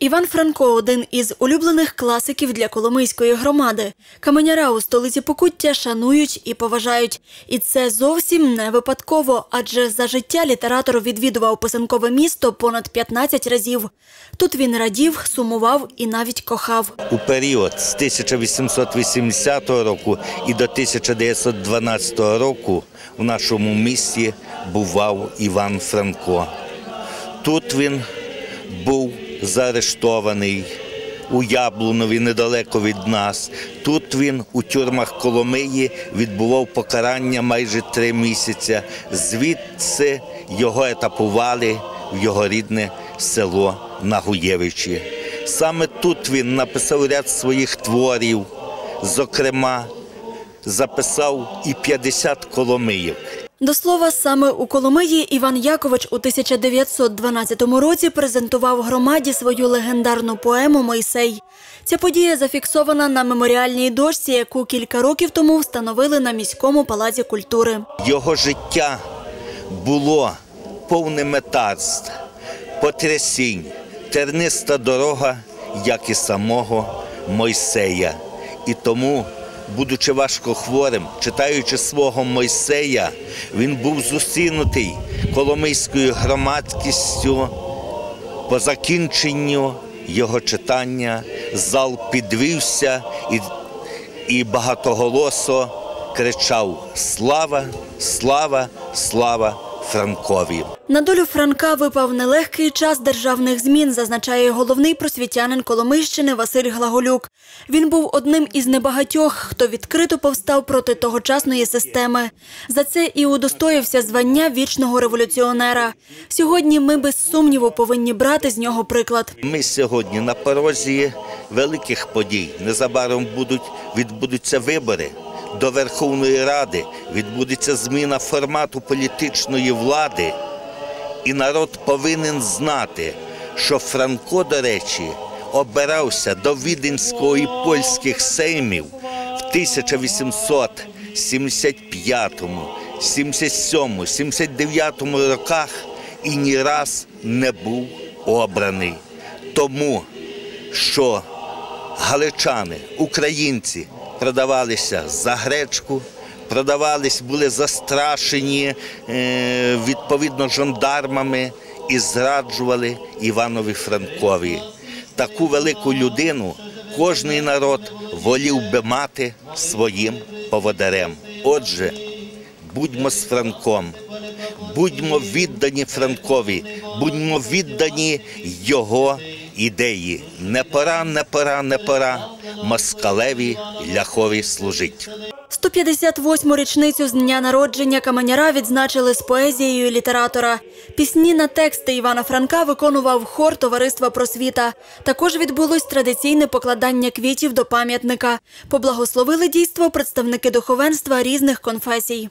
Іван Франко один із улюблених класиків для Коломийської громади. Каменяра у столиці Покуття шанують і поважають. І це зовсім не випадково, адже за життя літератор відвідував писанкове місто понад 15 разів. Тут він радів, сумував і навіть кохав. У період з 1880 року і до 1912 року в нашому місті бував Іван Франко. Тут він був заарештований у Яблунові недалеко від нас. Тут він у тюрмах Коломиї відбував покарання майже три місяці. Звідси його етапували в його рідне село Нагуєвичі. Саме тут він написав ряд своїх творів, зокрема, записав і 50 коломиїв. До слова, саме у Коломиї Іван Якович у 1912 році презентував громаді свою легендарну поему Мойсей. Ця подія зафіксована на меморіальній дошці, яку кілька років тому встановили на міському палаці культури. Його життя було повне метарств, потрясінь, терниста дорога, як і самого Мойсея. І тому, будучи важко хворим, читаючи свого Мойсея, він був зустрінутий коломийською громадськістю. По закінченню його читання. Зал підвівся і, і багатоголосо кричав Слава, слава, слава Франкові. На долю Франка випав нелегкий час державних змін, зазначає головний просвітянин Коломийщини Василь Глаголюк. Він був одним із небагатьох, хто відкрито повстав проти тогочасної системи. За це і удостоївся звання вічного революціонера. Сьогодні ми без сумніву повинні брати з нього приклад. Ми сьогодні на порозі великих подій. Незабаром будуть відбудуться вибори. До Верховної Ради відбудеться зміна формату політичної влади, і народ повинен знати, що Франко, до речі, обирався до віденського і польських сеймів в 1875, 77, 79 роках і ні раз не був обраний. Тому що галичани, українці продавалися за гречку, продавались, були застрашені е, відповідно жандармами і зраджували Іванові Франкові. Таку велику людину кожний народ волів би мати своїм поводарем. Отже, будьмо з Франком, будьмо віддані Франкові, будьмо віддані його ідеї. Не пора, не пора, не пора москалеві ляхові служить. 158-му річницю з дня народження Каменяра відзначили з поезією літератора. Пісні на тексти Івана Франка виконував хор товариства просвіта. Також відбулось традиційне покладання квітів до пам'ятника. Поблагословили дійство представники духовенства різних конфесій.